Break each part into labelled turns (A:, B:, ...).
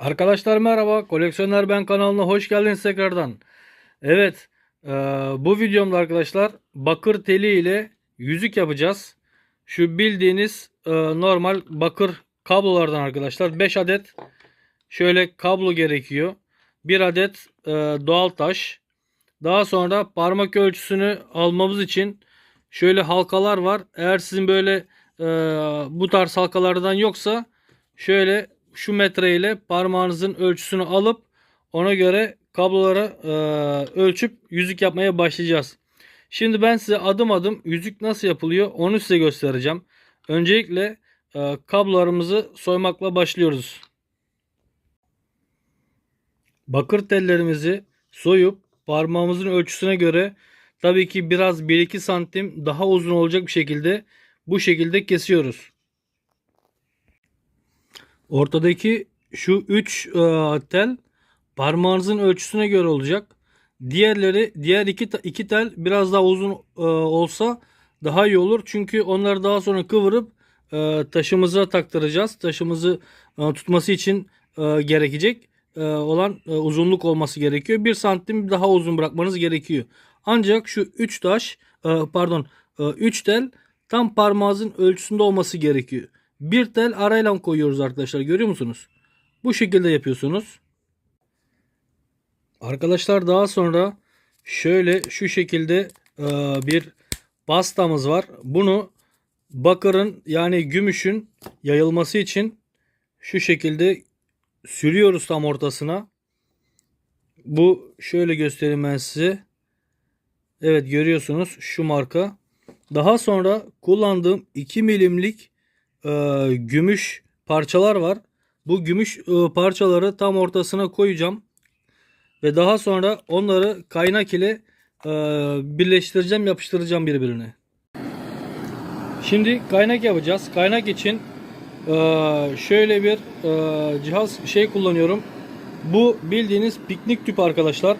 A: Arkadaşlar merhaba. Koleksiyoner Ben kanalına hoş geldiniz tekrardan. Evet. e, bu videomda arkadaşlar bakır teli ile yüzük yapacağız. Şu bildiğiniz e, normal bakır kablolardan arkadaşlar 5 adet şöyle kablo gerekiyor. 1 adet e, doğal taş. Daha sonra parmak ölçüsünü almamız için şöyle halkalar var. Eğer sizin böyle e, bu tarz halkalardan yoksa şöyle şu metre ile parmağınızın ölçüsünü alıp ona göre kabloları e, ölçüp yüzük yapmaya başlayacağız. Şimdi ben size adım adım yüzük nasıl yapılıyor onu size göstereceğim. Öncelikle e, kablolarımızı soymakla başlıyoruz. Bakır tellerimizi soyup parmağımızın ölçüsüne göre tabii ki biraz 1-2 santim daha uzun olacak bir şekilde bu şekilde kesiyoruz. Ortadaki şu 3 tel parmağınızın ölçüsüne göre olacak. Diğerleri diğer iki, iki tel biraz daha uzun e, olsa daha iyi olur. Çünkü onları daha sonra kıvırıp e, taşımıza taktıracağız. Taşımızı e, tutması için e, gerekecek e, olan e, uzunluk olması gerekiyor. 1 santim daha uzun bırakmanız gerekiyor. Ancak şu 3 taş e, pardon 3 tel tam parmağınızın ölçüsünde olması gerekiyor. Bir tel arayla koyuyoruz arkadaşlar. Görüyor musunuz? Bu şekilde yapıyorsunuz. Arkadaşlar daha sonra şöyle şu şekilde e, bir pastamız var. Bunu bakırın yani gümüşün yayılması için şu şekilde sürüyoruz tam ortasına. Bu şöyle göstereyim ben size. Evet görüyorsunuz şu marka. Daha sonra kullandığım 2 milimlik e, gümüş parçalar var. Bu gümüş e, parçaları tam ortasına koyacağım. Ve daha sonra onları kaynak ile e, birleştireceğim, yapıştıracağım birbirine. Şimdi kaynak yapacağız. Kaynak için e, şöyle bir e, cihaz şey kullanıyorum. Bu bildiğiniz piknik tüp arkadaşlar.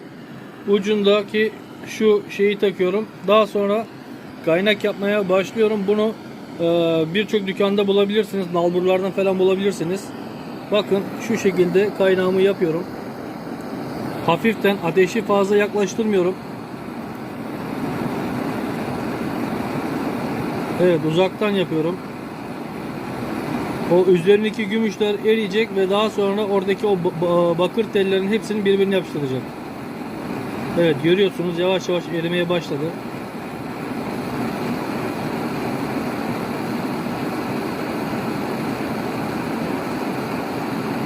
A: Ucundaki şu şeyi takıyorum. Daha sonra kaynak yapmaya başlıyorum. Bunu birçok dükkanda bulabilirsiniz. Nalburlardan falan bulabilirsiniz. Bakın şu şekilde kaynağımı yapıyorum. Hafiften ateşi fazla yaklaştırmıyorum. Evet uzaktan yapıyorum. O üzerindeki gümüşler eriyecek ve daha sonra oradaki o bakır tellerin hepsini birbirine yapıştıracak. Evet görüyorsunuz yavaş yavaş erimeye başladı.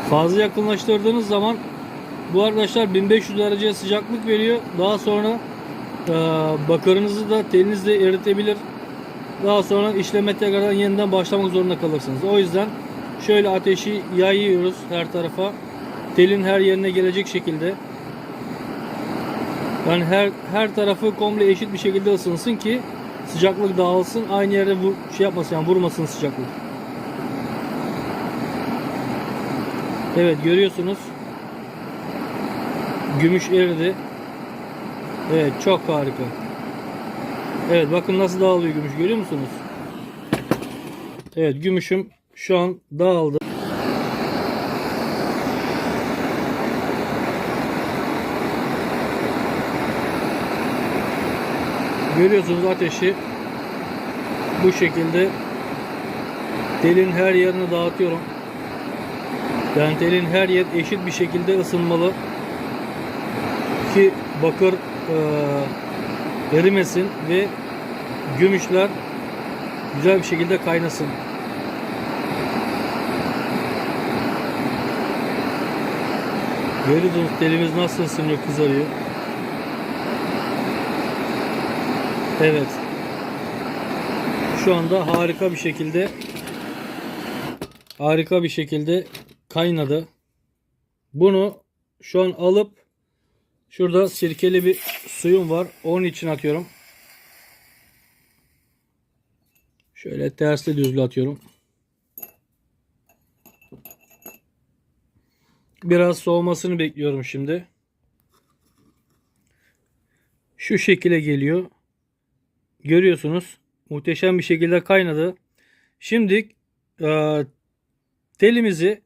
A: Fazla yakınlaştırdığınız zaman bu arkadaşlar 1500 derece sıcaklık veriyor. Daha sonra e, bakırınızı da telinizle eritebilir. Daha sonra işleme tekrardan yeniden başlamak zorunda kalırsınız. O yüzden şöyle ateşi yayıyoruz her tarafa. Telin her yerine gelecek şekilde. Yani her her tarafı komple eşit bir şekilde ısınsın ki sıcaklık dağılsın. Aynı yere vur, şey yapmasın yani vurmasın sıcaklık. Evet görüyorsunuz. Gümüş eridi. Evet çok harika. Evet bakın nasıl dağılıyor gümüş görüyor musunuz? Evet gümüşüm şu an dağıldı. Görüyorsunuz ateşi bu şekilde telin her yerini dağıtıyorum. Yani telin her yer eşit bir şekilde ısınmalı ki bakır e, erimesin ve gümüşler güzel bir şekilde kaynasın. Görüyorsunuz telimiz nasıl ısınıyor kızarıyor. Evet. Şu anda harika bir şekilde harika bir şekilde kaynadı. Bunu şu an alıp şurada sirkeli bir suyum var. Onun için atıyorum. Şöyle tersli düzlü atıyorum. Biraz soğumasını bekliyorum şimdi. Şu şekilde geliyor. Görüyorsunuz. Muhteşem bir şekilde kaynadı. Şimdi e, telimizi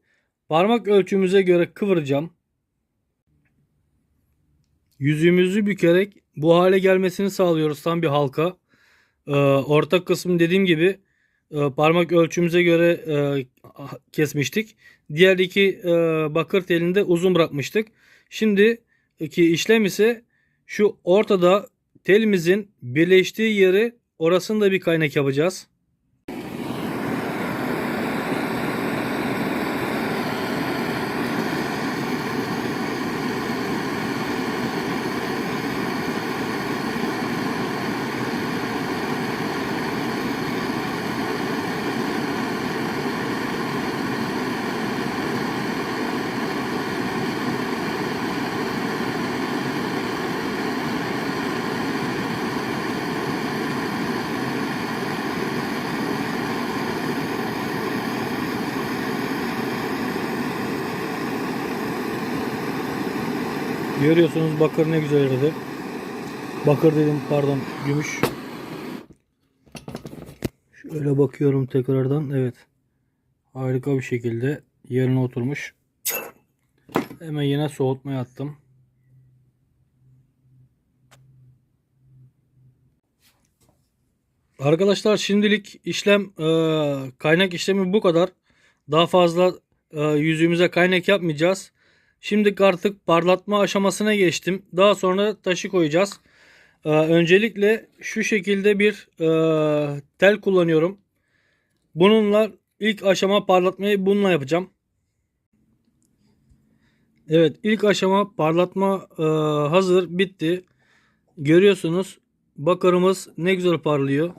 A: parmak ölçümüze göre kıvıracağım. Yüzümüzü bükerek bu hale gelmesini sağlıyoruz tam bir halka. Ee, orta kısmı dediğim gibi e, parmak ölçümüze göre e, kesmiştik. Diğer iki e, bakır telini de uzun bırakmıştık. Şimdiki işlem ise şu ortada telimizin birleştiği yeri orasında bir kaynak yapacağız. Görüyorsunuz bakır ne güzel eridi. Bakır dedim pardon gümüş. Şöyle bakıyorum tekrardan. Evet. Harika bir şekilde yerine oturmuş. Hemen yine soğutmaya attım. Arkadaşlar şimdilik işlem e, kaynak işlemi bu kadar. Daha fazla e, yüzüğümüze kaynak yapmayacağız. Şimdi artık parlatma aşamasına geçtim. Daha sonra taşı koyacağız. Ee, öncelikle şu şekilde bir e, tel kullanıyorum. Bununla ilk aşama parlatmayı bununla yapacağım. Evet ilk aşama parlatma e, hazır bitti. Görüyorsunuz bakırımız ne güzel parlıyor.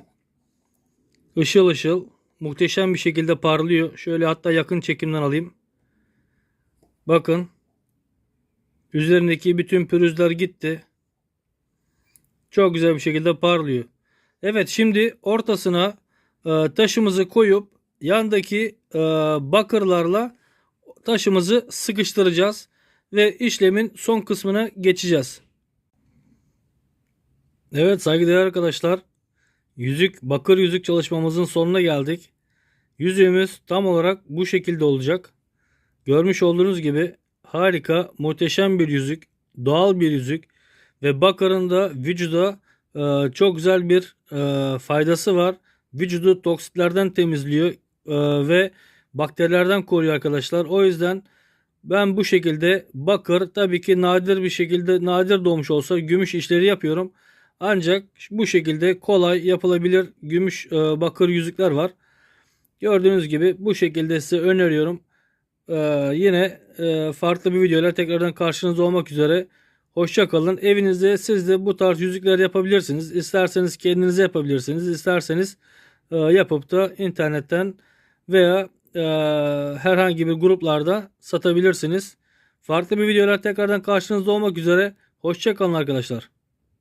A: Işıl ışıl muhteşem bir şekilde parlıyor. Şöyle hatta yakın çekimden alayım. Bakın Üzerindeki bütün pürüzler gitti. Çok güzel bir şekilde parlıyor. Evet şimdi ortasına e, taşımızı koyup yandaki e, bakırlarla taşımızı sıkıştıracağız. Ve işlemin son kısmına geçeceğiz. Evet saygıdeğer arkadaşlar. Yüzük bakır yüzük çalışmamızın sonuna geldik. Yüzüğümüz tam olarak bu şekilde olacak. Görmüş olduğunuz gibi harika, muhteşem bir yüzük, doğal bir yüzük ve bakırın da vücuda e, çok güzel bir e, faydası var. Vücudu toksitlerden temizliyor e, ve bakterilerden koruyor arkadaşlar. O yüzden ben bu şekilde bakır tabii ki nadir bir şekilde nadir doğmuş olsa gümüş işleri yapıyorum. Ancak bu şekilde kolay yapılabilir gümüş e, bakır yüzükler var. Gördüğünüz gibi bu şekilde size öneriyorum. Ee, yine e, farklı bir videoyla tekrardan karşınızda olmak üzere. Hoşça kalın. Evinizde siz de bu tarz yüzükler yapabilirsiniz. İsterseniz kendinize yapabilirsiniz. İsterseniz e, yapıp da internetten veya e, herhangi bir gruplarda satabilirsiniz. Farklı bir videoyla tekrardan karşınızda olmak üzere. Hoşça kalın arkadaşlar.